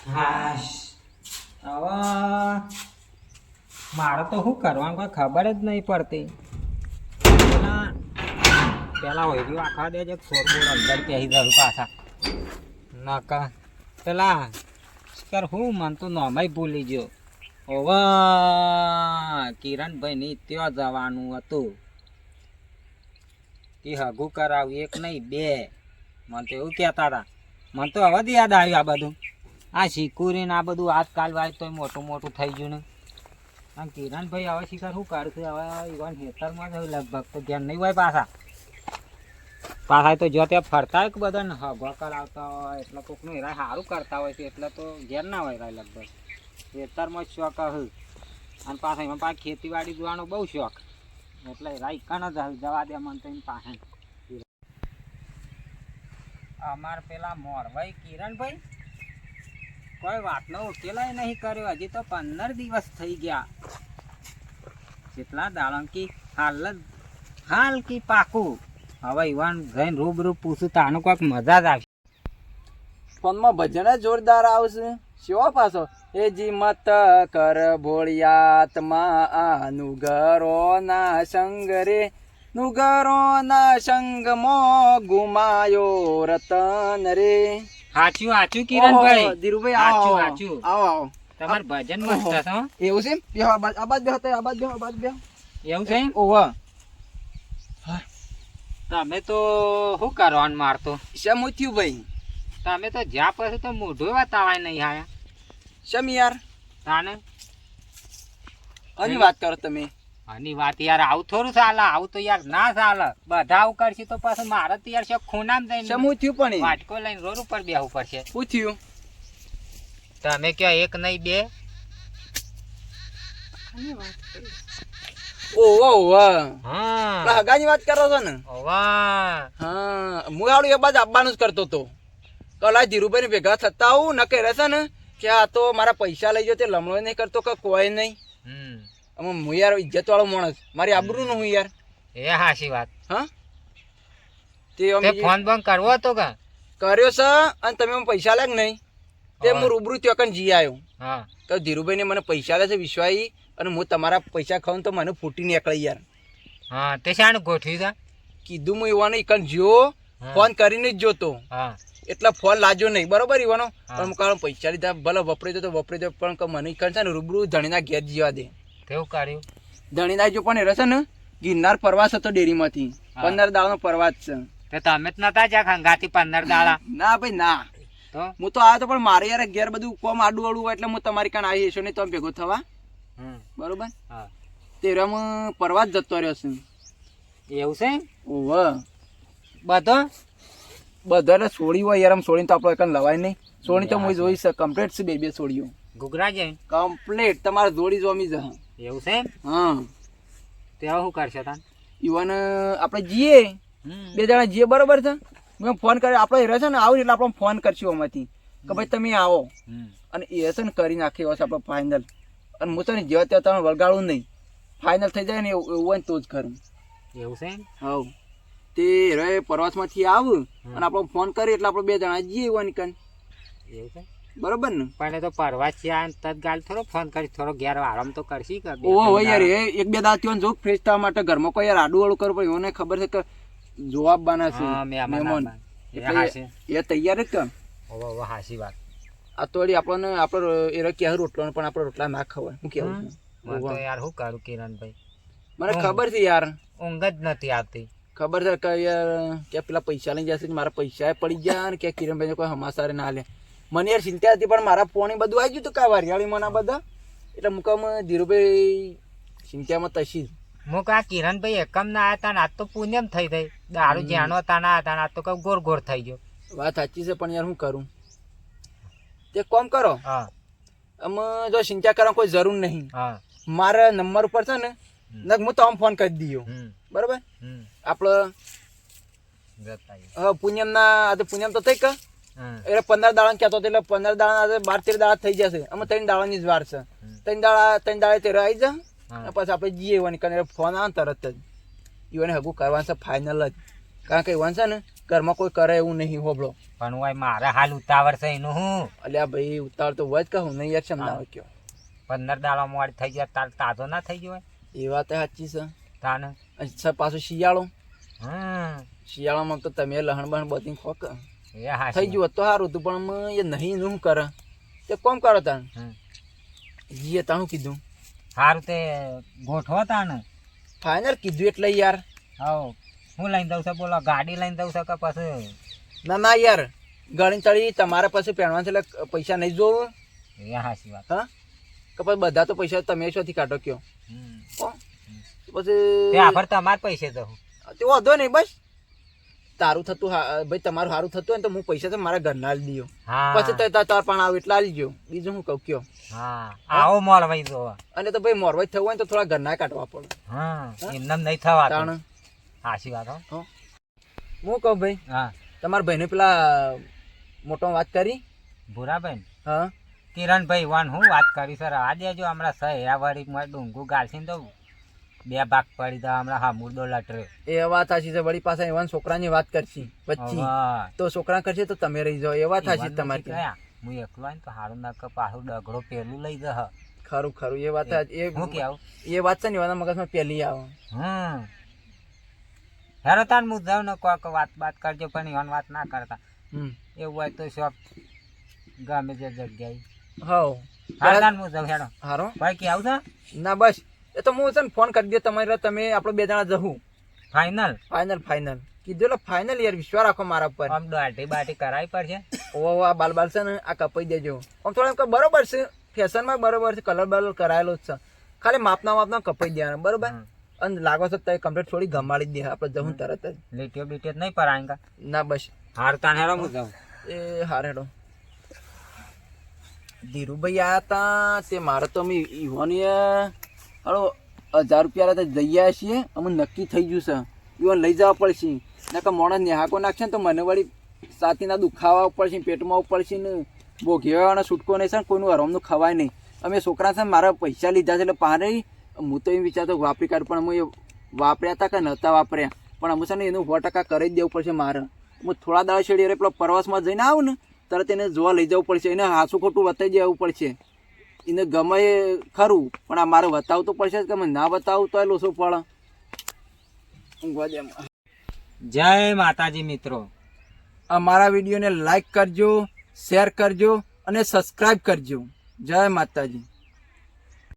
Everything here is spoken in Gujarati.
હવે મારે તો શું કરવાનું કોઈ ખબર જ નહીં પડતી. પેલા હોય આખા દે છે છોડબોડ અંદર પહેરી દઉં પાછા. નકા, પેલા કર હું મન તો નોમાય ભૂલી ગયો. હવે કિરણભાઈ ની ત્યાં જવાનું હતું. કે હગું કરાવ્યું એક નહીં, બે. મને તો એવું કહેતા હતા. મને તો હવે યાદ આવ્યું આ બધું. આ શીકુરી ને આ બધું આજકાલ વાય તો મોટું મોટું થઈ ગયું ને. આમ કિરણભાઈ હવે શિકાર શું કાઢશે? હવે ઈવન ખેતરમાં જ લગભગ તો ધ્યાન નહીં હોય પાછા. પાછા તો જો ત્યાં ફરતા હોય કે બધા ને હગવા કરાવતા હોય, એટલે કોકનું એરા સારું કરતા હોય છે, એટલે તો ઘેર ના હોય લગભગ. ખેતરમાં જ શોખ હે. અને પાછા એમાં પાછા ખેતીવાડી જોવાનો બહુ શોખ. એટલે રાય કણ જ જવા દે મને તો એમ પાસે અમાર પેલા મોરભાઈ કિરણભાઈ કોઈ વાતનો ઉકેલાય નહીં કર્યો. હજી તો પંદર દિવસ થઈ ગયા. જેટલા દાળંકી હાલ હાલ કી પાકું. હવે ઈવાન જઈને રૂબરૂ પૂછું તાનું કોઈક મજા જ આવશે. ફોનમાં ભજન જોરદાર આવશે. શિવો પાછો. એ જી મત કર ભોળિયાત્મા નુગરો ના સંગ રે. નુગરો ના સંગમો ગુમાયો રતન રે. સાચું હાચું કિરણભાઈ ધીરુભાઈ આવો હાચું. આવો આવો. આવો તમારું ભજન મસ્ત છે એવું છે આ બાજ બેહો તઈ આ બેહો આ બેહો એવું છે? ઓવા તમે તો શું કરવાનું મારતો શેમ થયું ભાઈ? તમે તો જ્યાં પછી તો મોઢું બતાવાય નહીં આયા શેમ યાર? તાને? કોની વાત કરો તમે. આની વાત યાર આવું થોડું ચાલે આવું તો યાર ના ચાલે. બધા આવું કરશે તો પાછું મારે તો યાર શેક ખૂનામ જઈને થયું પણ વાટકો લઈને રોડ ઉપર બેહવું પડશે. પૂછ્યું તમે કયો એક નહીં બે? ઓવા હા. હગાની વાત કરો છો ને? વાહ. હા હું આવડું એ બાજ આપવાનું જ કરતો હતો. કલા ધીરુભાઈ ને ભેગા થતા આવું ન કહે છે ને? કે આ તો મારા પૈસા લઈ ગયો લમણો નહીં કરતો કે કોઈ નહીં? હમ. અમે હું યાર ઇજ્જત વાળો માણસ. મારી આબરૂ નું હું યાર. એ હાશી વાત. હા? તે અમે ફોન બંધ કરવો હતો કા? કર્યો છે અને તમે મને પૈસા લાગ કે નહીં? તે હું. રૂબરૂ ત્યાં કણ જી આવ્યો હા. તો ધીરુભાઈ ને મને પૈસા લે છે વિશ્વાઈ અને હું તમારા પૈસા ખાઉં તો મને ફૂટી નીકળી યાર. હા તે શાનું ગોઠવી તા કીધું હું ઈવાનો ઈકણ જ્યો હા. ફોન કરીને જ જોતો. હા. એટલા ફોન લાજો નહીં. બરોબર ઈવાનો? હા. પણ કારણ પૈસા લીધા ભલે વપરાઈ દો તો વપરાઈ દો પણ મને કણ છે ને રૂબરૂ ધણીના ઘેર જીવા દે. તેવું કાઢ્યું? ધણીદાઈ જો પણ રહેશે ને ગિરનાર પ્રવાસ હતો ડેરીમાંથી. હા. પંદર દાડાનો પ્રવાસ છે. તો તમે જ નતા જ્યાં ખંગાતી પંદર દાડા? ના ભાઈ ના. તો? હું તો આવ્યો તો પણ મારે યાર ઘેર બધું કોમ આડું આડું હોય એટલે હું તમારી કાન આવી હશો નહીં તમે ભેગો થવા. બરોબર? હા. તે રમ પ્રવાસ જતો રહ્યો છે. એવું છે ઓવ. બધો? બધાને સોળી હોય યાર આમ તો આપણે કઈ લવાય નહીં. સોળી તો હું જોઈશ કમ્પ્લીટ છે બે બે સોળીઓ. ઘૂઘરા જાય કમ્પ્લીટ તમારે જોડી જોમી જ એવું છે હા. તે હવે શું કરશે તાન? ઈવન આપણે જઈએ બે જણા જઈએ બરોબર છે? મેં ફોન કર્યો આપણે છે ને આવું એટલે આપણે ફોન કરશું એમાંથી કે ભાઈ તમે આવો. અને એ છે ને કરી નાખી હશે આપણે ફાઇનલ અને હું છે ને જેવા ત્યાં તમે વળગાડું નહીં. ફાઇનલ થઈ જાય ને એવું હોય તો જ કરું. એવું છે હવ. તે રે પ્રવાસમાંથી આવ અને આપણે ફોન કરીએ એટલે આપણે બે જણા જઈએ એવા નીકળ એવું છે બરોબર ને? પણ એ તો પરવા છે તત ગાલ થોડો ફોન કરી થોડો ઘેર આરામ તો કરશી કે ઓહો યાર એ એક બે દાડા ત્યાં જો ફ્રેશ થવા માટે ઘરમાં કોઈ યાર આડું વાળું કરવું પડે એને ખબર છે કે જવાબ બના છે હા મહેમાન. એ તૈયાર જ કે ઓવો ઓવો હાસી વાત. આ તો આપણને આપણો એ કે રોટલો પણ આપણે રોટલા ના ખવાય. હું કેવું છું? તો યાર હું કરું કિરણભાઈ? મને ખબર છે યાર. ઊંઘ જ નથી આવતી. ખબર છે કે યાર કે પેલા પૈસા લઈ જશે મારા પૈસા પડી ગયા ને કે કિરણભાઈ કોઈ હમાસારે ના લે મને યાર ચિંતા હતી પણ મારા ફોન બધું આવી ગયું હતું કા વારિયાળી મને બધા. એટલે મુકામ ધીરુભાઈ ચિંતામાં જ. હું કા કિરણભાઈ એકમ ના આવ્યા તા ને આજ તો પુણ્યમ થઈ થઈ દારૂ જ્યાંનો હતા ના હતા આજ તો કઈ ગોર ગોર થઈ ગયો. વાત સાચી છે પણ યાર હું કરું? તે કોમ કરો. હા. અમે જો ચિંતા કરવા કોઈ જરૂર નહીં. મારા નંબર ઉપર છે ને નક હું તો ફોન કરી હમ. બરાબર? આપણે જતા ના પૂનમ તો થઈ કે એટલે પંદર દાડા કહેતો હતો એટલે પંદર દાડા બાર તેર દાડા થઈ જશે. અમે ત્રણ દાડાની જ વાર છે. ત્રણ દાડા ત્રણ દાડા તેર આવી જા. અને પછી આપણે જઈએ એવાની ફોન આવે તરત જ. ઈવને હગું કરવાનું છે ફાઇનલ જ. કારણ કે એવાન છે ને ઘરમાં કોઈ કરે એવું નહીં હોબળો પણ હું મારે હાલ ઉતાવળ છે એનું હું. અલ્યા ભાઈ ઉતાવળ તો વજ કહું નહીં યાર શેમ ના હોય કયો. પંદર દાડા મોડ થઈ ગયા તાર તાજો ના થઈ ગયો એ વાત સાચી છે. તાને? અને પાછું શિયાળો. હમ. શિયાળામાં તો તમે લહણ બહણ બધી ખોક થઈ ગયું તો સારું હતું પણ એ નહીં નું કરે? તે કોમ કરો તાણ. જીએ તાણું કીધું. સારું તે ગોઠવો તાને ફાઇનલ કીધું એટલે યાર. હવ. હું લઈને દઉં છું બોલો ગાડી લઈને દઉં છું કે પછી? ના ના યાર. ગણી ચડી તમારે પછી પહેણવા છે એટલે પૈસા નહીં જોવું. એ હાસી વાત. હા? કે પછી બધા તો પૈસા તમે શોથી કાઢો કયો. પછી આફર તમારે પૈસે દઉં તે વાંધો નહીં બસ. તારું થતું ભાઈ તમારું સારું થતું હોય ને તો હું પૈસા તો મારા ઘરના લઈ દઉં. પછી તો તાર પણ આવું એટલે આવી ગયો. બીજું હું કહું કયો? આવો મોરવાઈ તો. અને તો ભાઈ મોરવાઈ થવું હોય તો થોડા ઘરના કાઢવા પડે. એમને નહીં થવા તાણ? સાચી વાત હો. કહું ભાઈ હા. તમારા ભાઈને પેલા મોટો વાત કરી? ભૂરાબેન? હા. કિરણભાઈ વાન હું વાત કરી સર? આ દેજો હમણાં સહેરાવાળી ડુંગું ગાલસીને તો બે ભાગ પડી તા હમણાં હા મુર્દો લટરે એ વાત સાચી છે વળી પાછા એવા છોકરાની વાત કરશી પછી તો છોકરા કરશે તો તમે રહી જાઓ એવા થાય છે તમારી હું. એકલો આવીને ને તો હારું ના કે પાછું ડગડો પેલું લઈ જહ ખરું ખરું એ વાત. એ હું કેવું? એ વાત છે ને એવાના મગજમાં પહેલી આવે. હમ. હેરો તાન હું જાઉં ને કોક વાત વાત કરજો પણ એવાની વાત ના કરતા. એવું હોય તો શોખ ગમે તે જગ્યાએ. હવ. હારો તાન હું જાઉં હેરો. હારો. ભાઈ કે આવું છે? ના બસ. એ તો હું છે ને ફોન કરી દે તમારે તમે આપણે બે જણા જવું ફાઇનલ ફાઇનલ ફાઇનલ કીધું એટલે ફાઇનલ યાર વિશ્વાસ રાખો મારા પર આમ દાટી બાટી કરાવી પડશે. ઓ આ બાલ બાલ છે ને આ કપાઈ દેજો. આમ થોડા એમ કે બરોબર છે ફેશનમાં બરોબર છે કલર બલર કરાયેલો જ છે. ખાલી માપના માપના કપાઈ દેવાના બરોબર? અને લાગો છો તો કમ્પ્લીટ થોડી ગમાડી દે આપણે જવું તરત જ. લીટીઓ બીટીઓ નહીં પરાયંગા ના બસ. હાર તાન હેરો હું જાઉં. એ હાર હેડો. ધીરુભાઈ આ તા તે મારે તો અમે ઈવોની હળો હજાર રૂપિયા તો જઈ આવ્યા છીએ. અમે નક્કી થઈ ગયું છે. ઈવોન લઈ જવા પડશે. નકર મોણસ નેહાકો નાખશે ને તો મને વળી સાથીના દુખાવા પડશે, પેટમાં પડશે ને બહુ ઘેવાનો છૂટકો નહીં છે ને કોઈનું હરમનું ખવાય નહીં. અમે છોકરા છે મારા પૈસા લીધા છે એટલે પારે હું તો એમ વિચારતો વાપરી કાઢ, પણ અમે વાપર્યા હતા કે નહોતા વાપર્યા. પણ અમે છે ને એનું સો ટકા કરી જ દેવું પડશે મારે. હું થોડા દાડા છેડી અરે પેલો પ્રવાસમાં જઈને આવું ને, તરત એને જોવા લઈ જવું પડશે. એને હાસું ખોટું બતાવી દેવું પડશે. એને ગમે એ ખરું, પણ આ મારે બતાવવું તો પડશે કે ના બતાવું તો લોસો પડે પણ જય માતાજી મિત્રો. અમારા વિડીયોને લાઈક કરજો, શેર કરજો અને સબસ્ક્રાઈબ કરજો. જય માતાજી.